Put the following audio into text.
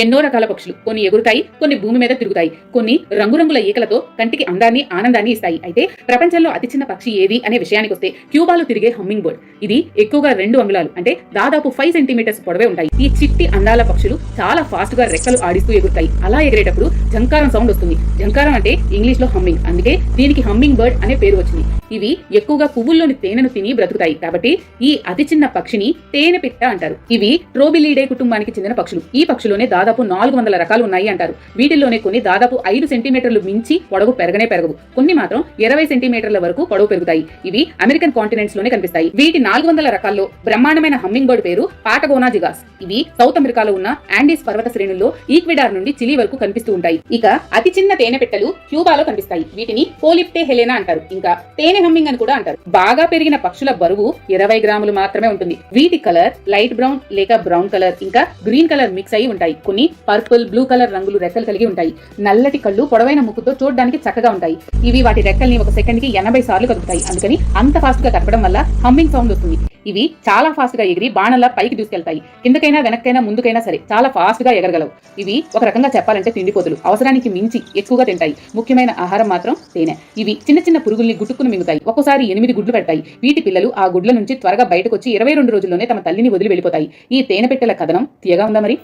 ఎన్నో రకాల పక్షులు. కొన్ని ఎగురుతాయి కొన్ని భూమి మీద తిరుగుతాయి. కొన్ని రంగురంగుల ఈకలతో కంటికి అందాన్ని ఆనందాన్ని ఇస్తాయి. అయితే ప్రపంచంలో అతి చిన్న పక్షి ఏది అనే విషయానికి వస్తే క్యూబాలో తిరిగే హమ్మింగ్ బర్డ్. ఇది ఎక్కువగా రెండు అంగుళాలు అంటే దాదాపు ఫైవ్ సెంటీమీటర్స్ పొడవే ఉంటాయి. ఈ చిట్టి అందాల పక్షులు చాలా ఫాస్ట్గా రెక్కలు ఆడిస్తూ ఎగురుతాయి. అలా ఎగిరేటప్పుడు జంకారం సౌండ్ వస్తుంది. జంకారం అంటే ఇంగ్లీష్లో హమ్మింగ్ అందుకే దీనికి హమ్మింగ్ బర్డ్ అనే పేరు వచ్చింది. ఇవి ఎక్కువగా పువ్వుల్లోని తేనెను తిని బ్రతుకుతాయి. కాబట్టి ఈ అతి చిన్న పక్షిని తేనె పిట్ట అంటారు. ఇవి ట్రోబిలీడే కుటుంబానికి చెందిన పక్షులు. ఈ పక్షులోనే దాదాపు దాదాపు నాలుగు వందల రకాలు ఉన్నాయి అంటారు. వీటిల్లోనే కొన్ని దాదాపు ఐదు సెంటీమీటర్లు మించి పొడవు పెరగనే పెరగవు. కొన్ని మాత్రం ఇరవై సెంటీమీటర్ల వరకు పొడవు పెరుగుతాయి. ఇవి అమెరికన్ కాంటినెంట్స్లోనే కనిపిస్తాయి. వీటి నాలుగు వందల రకాల్లో బ్రహ్మాండమైన హమ్మింగ్ బర్డ్ పేరు పాటగోనా జిగాస్. ఇవి సౌత్ అమెరికాలో ఉన్న ఆండీస్ పర్వత శ్రేణుల్లో ఈక్విడార్ నుండి చిలీ వరకు కనిపిస్తూ ఉంటాయి. ఇక అతి చిన్న తేనె పెట్టెలు క్యూబాలో కనిపిస్తాయి. వీటిని పోలిప్టే హెలెనా అంటారు. ఇంకా తేనె హమ్మింగ్ అని కూడా అంటారు. బాగా పెరిగిన పక్షుల బరువు ఇరవై గ్రాములు మాత్రమే ఉంటుంది. వీటి కలర్ లైట్ బ్రౌన్ లేక బ్రౌన్ కలర్ ఇంకా గ్రీన్ కలర్ మిక్స్ అయి ఉంటాయి. కొన్ని పర్పుల్ బ్లూ కలర్ రంగులు రెక్కలు కలిగి ఉంటాయి. నల్లటి కళ్ళు పొడవైన ముక్కుతో చూడడానికి చక్కగా ఉంటాయి. ఇవి వాటి రెక్కల్ని ఒక సెకండ్కి ఎనభై సార్లు కదుపుతాయి. అందుకని అంత ఫాస్ట్గా కదపడం వల్ల హమ్మింగ్ సౌండ్ వస్తుంది. ఇవి చాలా ఫాస్ట్గా ఎగిరి బాణంలా పైకి దూసుకెళ్తాయి. కిందకైనా వెనక్కైనా ముందుకైనా సరే చాలా ఫాస్ట్గా ఎగరగలవు. ఇవి ఒక రకంగా చెప్పాలంటే తిండిపోతులు అవసరానికి మించి ఎక్కువగా తింటాయి. ముఖ్యమైన ఆహారం మాత్రం తేనె. ఇవి చిన్న చిన్న పురుగుల్ని గుట్టుకుని మింగుతాయి. ఒక్కోసారి ఎనిమిది గుడ్లు పెడతాయి. వీటి పిల్లలు ఆ గుడ్ల నుంచి త్వరగా బయటకు వచ్చి ఇరవై రెండు రోజుల్లోనే తమ తల్లిని వదిలి వెళ్ళిపోతాయి. ఈ తేనె పెట్టెల కథనం తీయగా ఉందా మరి?